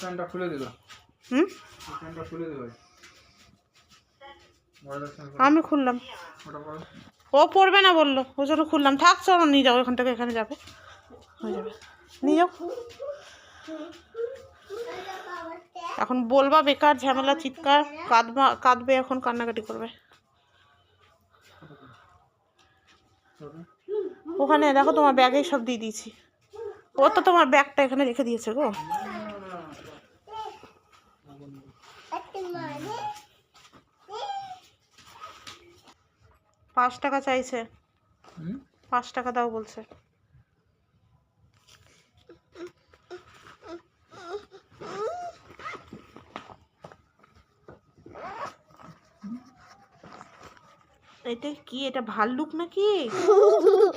ফ্যানটা খুলে দিল হুম? ফ্যানটা খুলে দিল আমি খুললাম। ও পড়বে না বলল। ওই জন্য খুললাম। থাক চলো নিয়ে যাও এখান থেকে এখানে যাবে। হয়ে যাবে। নিয়ে যাও। এখন বলবা বেকার ঝামেলা চিৎকার কাঁদবা কাঁদবে এখন কান্নাকাটি করবে। ওখানে দেখো তোমার ব্যাগেই সব দিয়ে দিয়েছি। ও তো তোমার ব্যাগটা এখানে রেখে দিয়েছে গো। পাঁচ টাকা চাইছে। পাঁচ টাকা দাও বলছে। এটা কি? এটা ভাল্লুক নাকি?